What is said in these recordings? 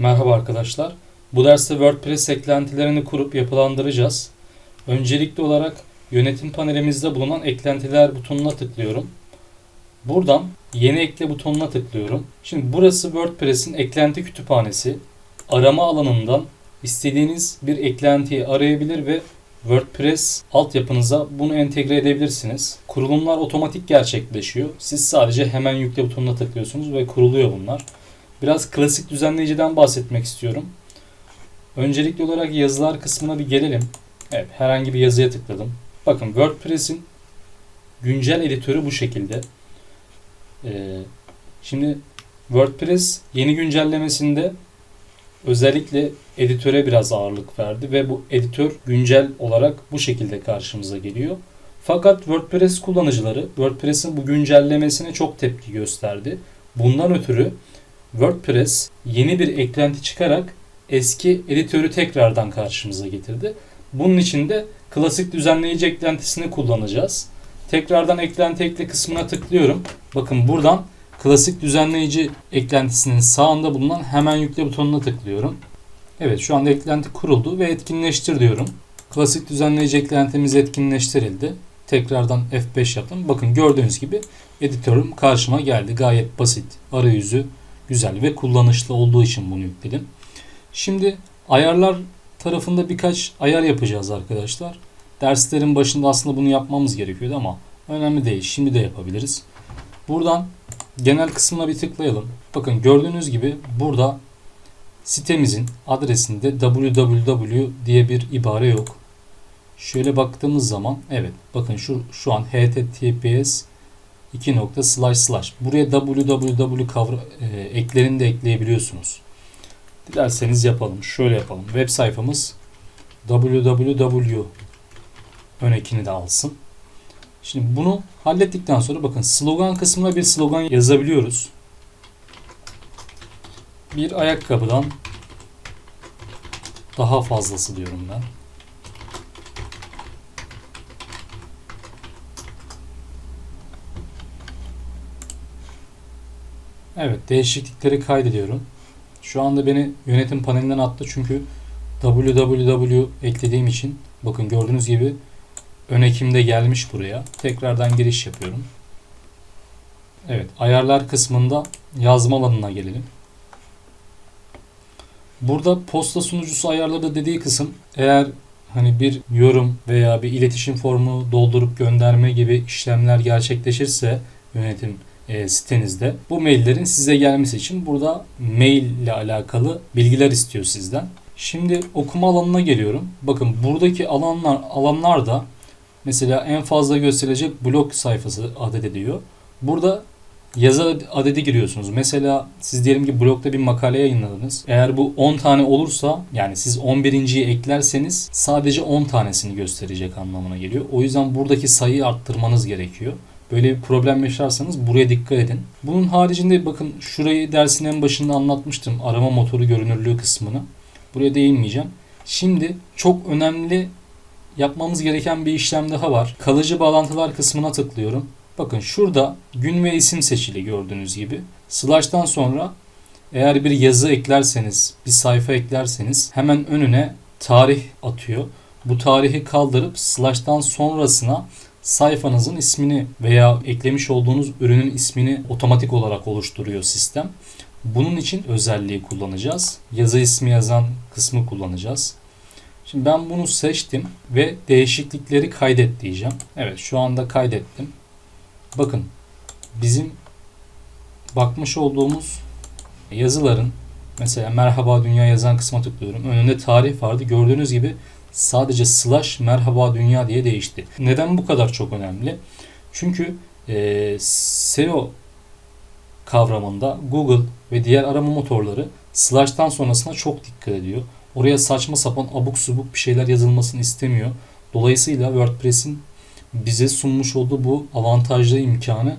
Merhaba arkadaşlar. Bu derste WordPress eklentilerini kurup yapılandıracağız. Öncelikli olarak yönetim panelimizde bulunan eklentiler butonuna tıklıyorum. Buradan yeni ekle butonuna tıklıyorum. Şimdi burası WordPress'in eklenti kütüphanesi. Arama alanından istediğiniz bir eklentiyi arayabilir ve WordPress altyapınıza bunu entegre edebilirsiniz. Kurulumlar otomatik gerçekleşiyor. Siz sadece hemen yükle butonuna tıklıyorsunuz ve kuruluyor bunlar. Biraz klasik düzenleyiciden bahsetmek istiyorum. Öncelikli olarak yazılar kısmına bir gelelim. Evet, herhangi bir yazıya tıkladım. Bakın WordPress'in güncel editörü bu şekilde. Ee, şimdi WordPress yeni güncellemesinde özellikle editöre biraz ağırlık verdi ve bu editör güncel olarak bu şekilde karşımıza geliyor. Fakat WordPress kullanıcıları WordPress'in bu güncellemesine çok tepki gösterdi. Bundan ötürü WordPress yeni bir eklenti çıkarak eski editörü tekrardan karşımıza getirdi. Bunun için de klasik düzenleyici eklentisini kullanacağız. Tekrardan eklenti ekle kısmına tıklıyorum. Bakın buradan klasik düzenleyici eklentisinin sağında bulunan hemen yükle butonuna tıklıyorum. Evet şu anda eklenti kuruldu ve etkinleştir diyorum. Klasik düzenleyici eklentimiz etkinleştirildi. Tekrardan F5 yaptım. Bakın gördüğünüz gibi editörüm karşıma geldi. Gayet basit. Arayüzü güzel ve kullanışlı olduğu için bunu yükledim. Şimdi ayarlar tarafında birkaç ayar yapacağız arkadaşlar. Derslerin başında aslında bunu yapmamız gerekiyordu ama önemli değil. Şimdi de yapabiliriz. Buradan genel kısmına bir tıklayalım. Bakın gördüğünüz gibi burada sitemizin adresinde www diye bir ibare yok. Şöyle baktığımız zaman evet bakın şu şu an https 2 nokta slash slash. Buraya www kavra, e, eklerini de ekleyebiliyorsunuz. Dilerseniz yapalım. Şöyle yapalım. Web sayfamız www ön ekini de alsın. Şimdi bunu hallettikten sonra bakın slogan kısmına bir slogan yazabiliyoruz. Bir ayakkabıdan daha fazlası diyorum ben. Evet değişiklikleri kaydediyorum. Şu anda beni yönetim panelinden attı çünkü www eklediğim için bakın gördüğünüz gibi ön ekimde gelmiş buraya. Tekrardan giriş yapıyorum. Evet ayarlar kısmında yazma alanına gelelim. Burada posta sunucusu ayarları dediği kısım eğer hani bir yorum veya bir iletişim formu doldurup gönderme gibi işlemler gerçekleşirse yönetim e, sitenizde bu maillerin size gelmesi için burada mail ile alakalı bilgiler istiyor sizden. Şimdi okuma alanına geliyorum. Bakın buradaki alanlar alanlarda mesela en fazla gösterilecek blog sayfası adet ediyor. Burada yazı adedi giriyorsunuz. Mesela siz diyelim ki blogda bir makale yayınladınız. Eğer bu 10 tane olursa yani siz 11.yi eklerseniz sadece 10 tanesini gösterecek anlamına geliyor. O yüzden buradaki sayıyı arttırmanız gerekiyor. Böyle bir problem yaşarsanız buraya dikkat edin. Bunun haricinde bakın şurayı dersin en başında anlatmıştım. Arama motoru görünürlüğü kısmını. Buraya değinmeyeceğim. Şimdi çok önemli yapmamız gereken bir işlem daha var. Kalıcı bağlantılar kısmına tıklıyorum. Bakın şurada gün ve isim seçili gördüğünüz gibi. Slash'tan sonra eğer bir yazı eklerseniz, bir sayfa eklerseniz hemen önüne tarih atıyor. Bu tarihi kaldırıp slash'tan sonrasına sayfanızın ismini veya eklemiş olduğunuz ürünün ismini otomatik olarak oluşturuyor sistem. Bunun için özelliği kullanacağız. Yazı ismi yazan kısmı kullanacağız. Şimdi ben bunu seçtim ve değişiklikleri kaydet diyeceğim. Evet şu anda kaydettim. Bakın bizim bakmış olduğumuz yazıların mesela merhaba dünya yazan kısma tıklıyorum. Önünde tarih vardı. Gördüğünüz gibi sadece slash merhaba dünya diye değişti. Neden bu kadar çok önemli? Çünkü e, SEO kavramında Google ve diğer arama motorları slash'tan sonrasına çok dikkat ediyor. Oraya saçma sapan abuk subuk bir şeyler yazılmasını istemiyor. Dolayısıyla WordPress'in bize sunmuş olduğu bu avantajlı imkanı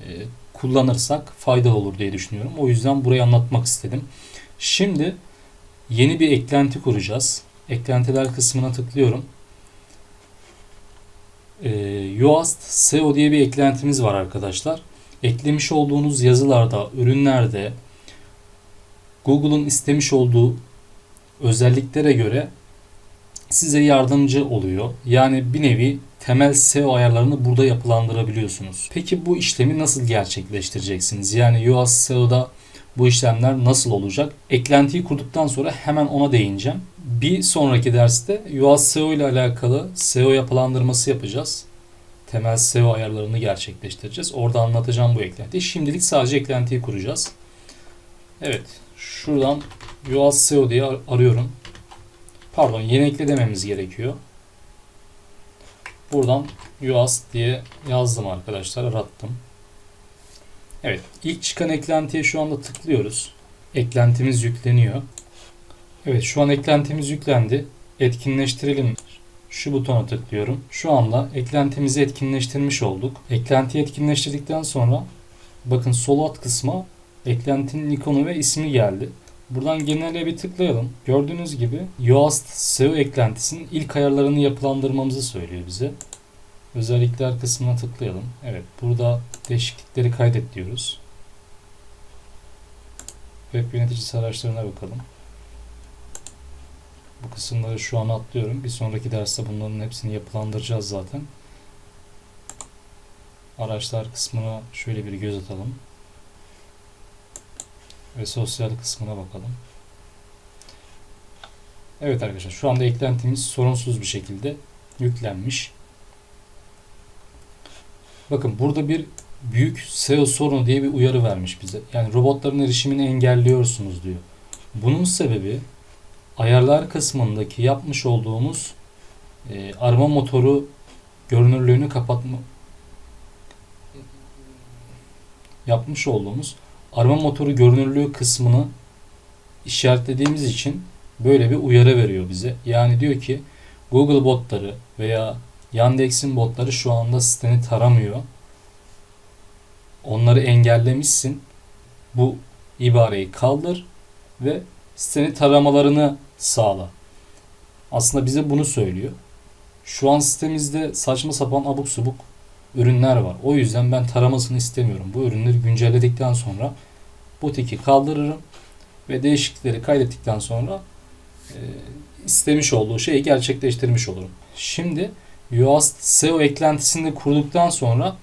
e, kullanırsak faydalı olur diye düşünüyorum. O yüzden burayı anlatmak istedim. Şimdi yeni bir eklenti kuracağız. Eklentiler kısmına tıklıyorum. E, Yoast SEO diye bir eklentimiz var arkadaşlar. Eklemiş olduğunuz yazılarda, ürünlerde Google'un istemiş olduğu özelliklere göre size yardımcı oluyor. Yani bir nevi temel SEO ayarlarını burada yapılandırabiliyorsunuz. Peki bu işlemi nasıl gerçekleştireceksiniz? Yani UAS SEO'da bu işlemler nasıl olacak? Eklentiyi kurduktan sonra hemen ona değineceğim. Bir sonraki derste UAS SEO ile alakalı SEO yapılandırması yapacağız. Temel SEO ayarlarını gerçekleştireceğiz. Orada anlatacağım bu eklentiyi. Şimdilik sadece eklentiyi kuracağız. Evet. Şuradan UAS SEO diye ar- arıyorum. Pardon yeni ekle dememiz gerekiyor. Buradan UAS diye yazdım arkadaşlar. Arattım. Evet. ilk çıkan eklentiye şu anda tıklıyoruz. Eklentimiz yükleniyor. Evet şu an eklentimiz yüklendi. Etkinleştirelim. Şu butona tıklıyorum. Şu anda eklentimizi etkinleştirmiş olduk. Eklentiyi etkinleştirdikten sonra bakın sol alt kısma eklentinin ikonu ve ismi geldi. Buradan genele bir tıklayalım. Gördüğünüz gibi Yoast SEO eklentisinin ilk ayarlarını yapılandırmamızı söylüyor bize. Özellikler kısmına tıklayalım. Evet burada değişiklikleri kaydet diyoruz. Web yöneticisi araçlarına bakalım. Bu kısımları şu an atlıyorum. Bir sonraki derste bunların hepsini yapılandıracağız zaten. Araçlar kısmına şöyle bir göz atalım. Ve sosyal kısmına bakalım. Evet arkadaşlar şu anda eklentimiz sorunsuz bir şekilde yüklenmiş. Bakın burada bir büyük SEO sorunu diye bir uyarı vermiş bize. Yani robotların erişimini engelliyorsunuz diyor. Bunun sebebi ayarlar kısmındaki yapmış olduğumuz e, arama motoru görünürlüğünü kapatma yapmış olduğumuz arama motoru görünürlüğü kısmını işaretlediğimiz için böyle bir uyarı veriyor bize. Yani diyor ki Google botları veya Yandex'in botları şu anda siteni taramıyor. Onları engellemişsin. Bu ibareyi kaldır ve siteni taramalarını sağla. Aslında bize bunu söylüyor. Şu an sitemizde saçma sapan abuk subuk ürünler var. O yüzden ben taramasını istemiyorum. Bu ürünleri güncelledikten sonra bu tiki kaldırırım ve değişiklikleri kaydettikten sonra e, istemiş olduğu şeyi gerçekleştirmiş olurum. Şimdi Yoast SEO eklentisini kurduktan sonra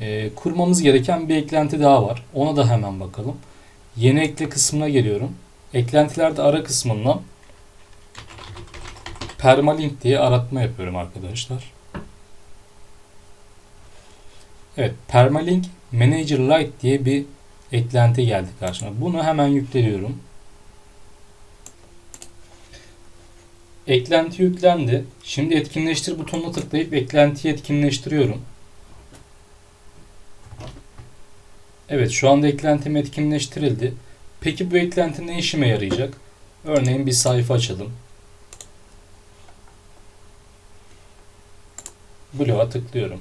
e, kurmamız gereken bir eklenti daha var. Ona da hemen bakalım. Yeni ekle kısmına geliyorum. Eklentilerde ara kısmından permalink diye aratma yapıyorum arkadaşlar. Evet, permalink manager lite diye bir eklenti geldi karşıma. Bunu hemen yüklüyorum. Eklenti yüklendi. Şimdi etkinleştir butonuna tıklayıp eklentiyi etkinleştiriyorum. Evet şu anda eklentim etkinleştirildi. Peki bu eklenti ne işime yarayacak? Örneğin bir sayfa açalım. Bloğa tıklıyorum.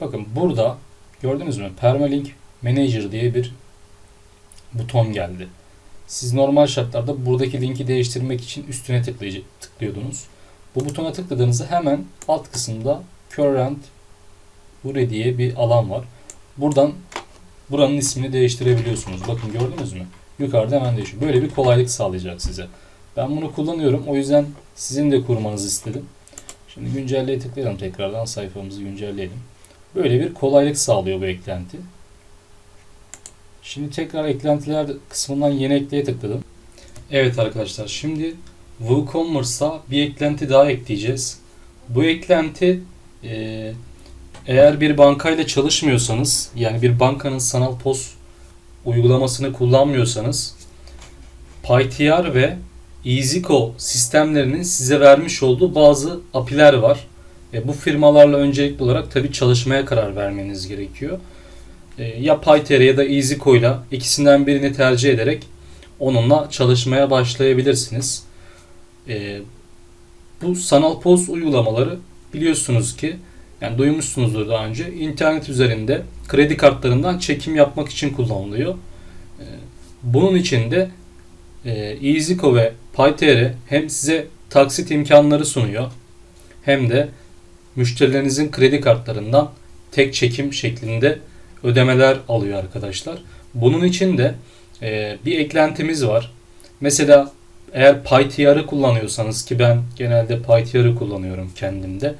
Bakın burada gördünüz mü? Permalink Manager diye bir buton geldi. Siz normal şartlarda buradaki linki değiştirmek için üstüne tıklıyordunuz. Bu butona tıkladığınızda hemen alt kısımda Current Ure diye bir alan var. Buradan buranın ismini değiştirebiliyorsunuz. Bakın gördünüz mü? Yukarıda hemen değişiyor. Böyle bir kolaylık sağlayacak size. Ben bunu kullanıyorum. O yüzden sizin de kurmanızı istedim. Şimdi güncelleye tıklayalım tekrardan sayfamızı güncelleyelim. Böyle bir kolaylık sağlıyor bu eklenti. Şimdi tekrar eklentiler kısmından yeni ekleye tıkladım. Evet arkadaşlar şimdi WooCommerce'a bir eklenti daha ekleyeceğiz. Bu eklenti e, eğer bir bankayla çalışmıyorsanız yani bir bankanın sanal pos uygulamasını kullanmıyorsanız PyTR ve EasyCo sistemlerinin size vermiş olduğu bazı API'ler var. E, bu firmalarla öncelikli olarak tabi çalışmaya karar vermeniz gerekiyor. E, ya PyTR ya da EasyCo ile ikisinden birini tercih ederek onunla çalışmaya başlayabilirsiniz. E, bu sanal poz uygulamaları biliyorsunuz ki yani duymuşsunuzdur daha önce internet üzerinde kredi kartlarından çekim yapmak için kullanılıyor. E, bunun için de e, EasyCo ve PyTR hem size taksit imkanları sunuyor hem de müşterilerinizin kredi kartlarından tek çekim şeklinde ödemeler alıyor arkadaşlar. Bunun için de e, bir eklentimiz var. Mesela eğer PyTR'ı kullanıyorsanız ki ben genelde PyTR'ı kullanıyorum kendimde.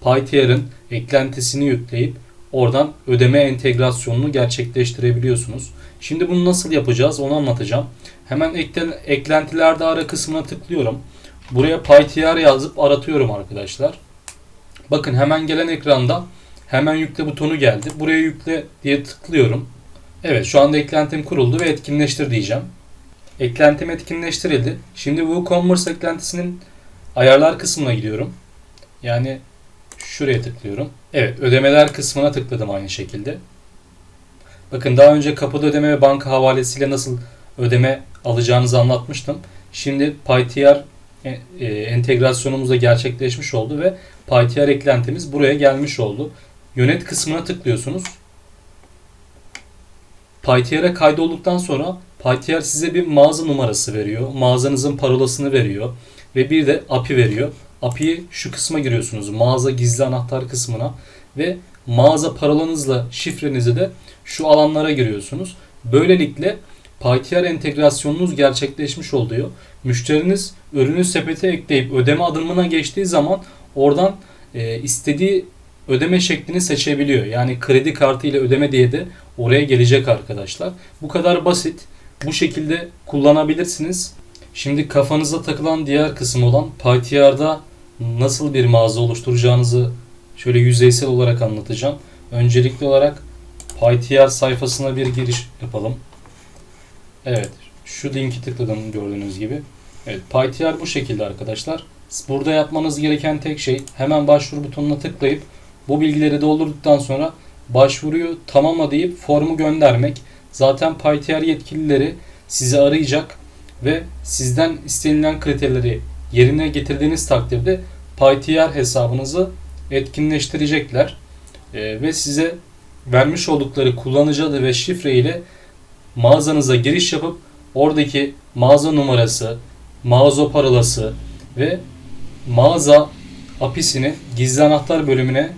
PyTR'ın eklentisini yükleyip oradan ödeme entegrasyonunu gerçekleştirebiliyorsunuz. Şimdi bunu nasıl yapacağız onu anlatacağım. Hemen eklen, eklentilerde ara kısmına tıklıyorum. Buraya PyTR yazıp aratıyorum arkadaşlar. Bakın hemen gelen ekranda hemen yükle butonu geldi. Buraya yükle diye tıklıyorum. Evet şu anda eklentim kuruldu ve etkinleştir diyeceğim. Eklentim etkinleştirildi. Şimdi WooCommerce eklentisinin ayarlar kısmına gidiyorum. Yani şuraya tıklıyorum. Evet ödemeler kısmına tıkladım aynı şekilde. Bakın daha önce kapıda ödeme ve banka havalesiyle nasıl ödeme alacağınızı anlatmıştım. Şimdi PyTR e, e, entegrasyonumuz da gerçekleşmiş oldu ve PyTR eklentimiz buraya gelmiş oldu. Yönet kısmına tıklıyorsunuz. PyTR'e kaydolduktan sonra PyTR size bir mağaza numarası veriyor. Mağazanızın parolasını veriyor. Ve bir de API veriyor. API'yi şu kısma giriyorsunuz. Mağaza gizli anahtar kısmına. Ve mağaza parolanızla şifrenizi de şu alanlara giriyorsunuz. Böylelikle PyTR entegrasyonunuz gerçekleşmiş oluyor. Müşteriniz ürünü sepete ekleyip ödeme adımına geçtiği zaman oradan e, istediği ödeme şeklini seçebiliyor. Yani kredi kartı ile ödeme diye de oraya gelecek arkadaşlar. Bu kadar basit. Bu şekilde kullanabilirsiniz. Şimdi kafanıza takılan diğer kısım olan PyTR'da nasıl bir mağaza oluşturacağınızı şöyle yüzeysel olarak anlatacağım. Öncelikli olarak PyTR sayfasına bir giriş yapalım. Evet, şu linki tıkladım gördüğünüz gibi. Evet, PyTR bu şekilde arkadaşlar. Burada yapmanız gereken tek şey hemen başvuru butonuna tıklayıp bu bilgileri doldurduktan sonra başvuruyu tamamla deyip formu göndermek. Zaten PyTR yetkilileri sizi arayacak ve sizden istenilen kriterleri yerine getirdiğiniz takdirde PyTR hesabınızı etkinleştirecekler. Ee, ve size vermiş oldukları kullanıcı adı ve şifre ile mağazanıza giriş yapıp oradaki mağaza numarası, mağaza parolası ve mağaza apisini gizli anahtar bölümüne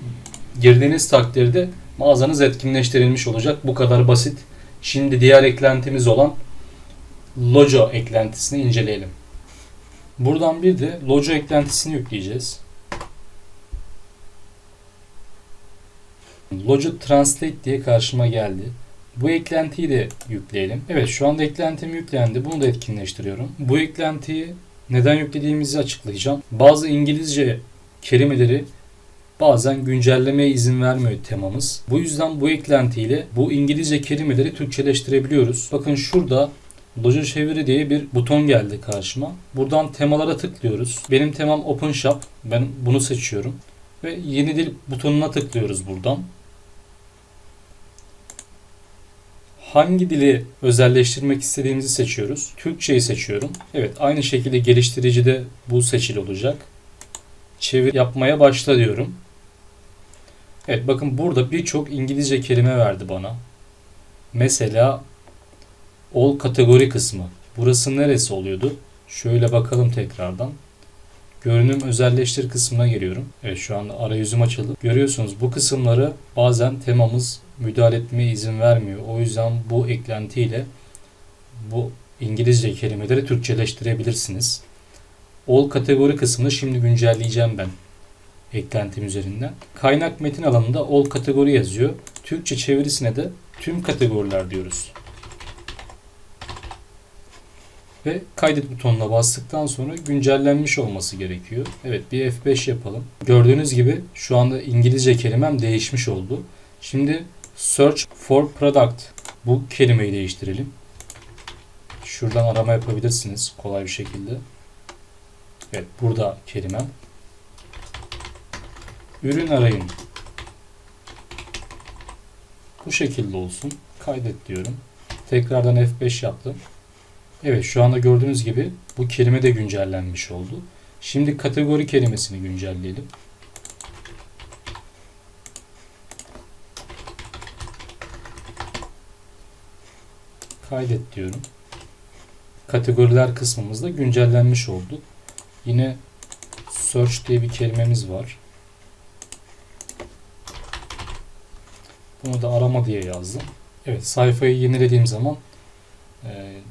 girdiğiniz takdirde mağazanız etkinleştirilmiş olacak. Bu kadar basit. Şimdi diğer eklentimiz olan Lojo eklentisini inceleyelim. Buradan bir de Lojo eklentisini yükleyeceğiz. Lojo Translate diye karşıma geldi. Bu eklentiyi de yükleyelim. Evet şu anda eklentim yüklendi. Bunu da etkinleştiriyorum. Bu eklentiyi neden yüklediğimizi açıklayacağım. Bazı İngilizce kelimeleri bazen güncellemeye izin vermiyor temamız. Bu yüzden bu eklentiyle bu İngilizce kelimeleri Türkçeleştirebiliyoruz. Bakın şurada Lojo çeviri diye bir buton geldi karşıma. Buradan temalara tıklıyoruz. Benim temam OpenShop. Ben bunu seçiyorum. Ve yeni dil butonuna tıklıyoruz buradan. Hangi dili özelleştirmek istediğimizi seçiyoruz. Türkçeyi seçiyorum. Evet aynı şekilde geliştiricide bu seçili olacak. Çevir yapmaya başla diyorum. Evet bakın burada birçok İngilizce kelime verdi bana. Mesela all kategori kısmı. Burası neresi oluyordu? Şöyle bakalım tekrardan. Görünüm özelleştir kısmına geliyorum. Evet şu anda arayüzüm açıldı. Görüyorsunuz bu kısımları bazen temamız müdahale etmeye izin vermiyor. O yüzden bu eklentiyle bu İngilizce kelimeleri Türkçeleştirebilirsiniz. All kategori kısmını şimdi güncelleyeceğim ben eklentim üzerinden. Kaynak metin alanında all kategori yazıyor. Türkçe çevirisine de tüm kategoriler diyoruz. Ve kaydet butonuna bastıktan sonra güncellenmiş olması gerekiyor. Evet bir F5 yapalım. Gördüğünüz gibi şu anda İngilizce kelimem değişmiş oldu. Şimdi search for product bu kelimeyi değiştirelim. Şuradan arama yapabilirsiniz kolay bir şekilde. Evet burada kelimem. Ürün arayın. Bu şekilde olsun. Kaydet diyorum. Tekrardan F5 yaptım. Evet şu anda gördüğünüz gibi bu kelime de güncellenmiş oldu. Şimdi kategori kelimesini güncelleyelim. Kaydet diyorum. Kategoriler kısmımızda güncellenmiş oldu. Yine search diye bir kelimemiz var. Bunu da arama diye yazdım. Evet sayfayı yenilediğim zaman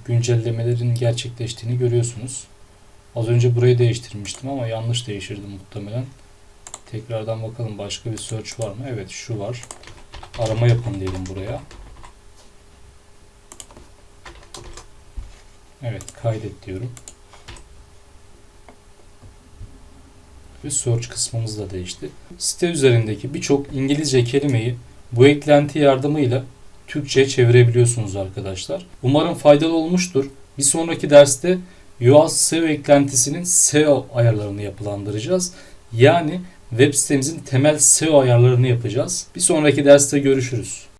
güncellemelerin gerçekleştiğini görüyorsunuz. Az önce burayı değiştirmiştim ama yanlış değiştirdim muhtemelen. Tekrardan bakalım başka bir search var mı? Evet şu var. Arama yapın diyelim buraya. Evet kaydet diyorum. Ve search kısmımız da değişti. Site üzerindeki birçok İngilizce kelimeyi bu eklenti yardımıyla Türkçe'ye çevirebiliyorsunuz arkadaşlar. Umarım faydalı olmuştur. Bir sonraki derste Yoast SEO eklentisinin SEO ayarlarını yapılandıracağız. Yani web sitemizin temel SEO ayarlarını yapacağız. Bir sonraki derste görüşürüz.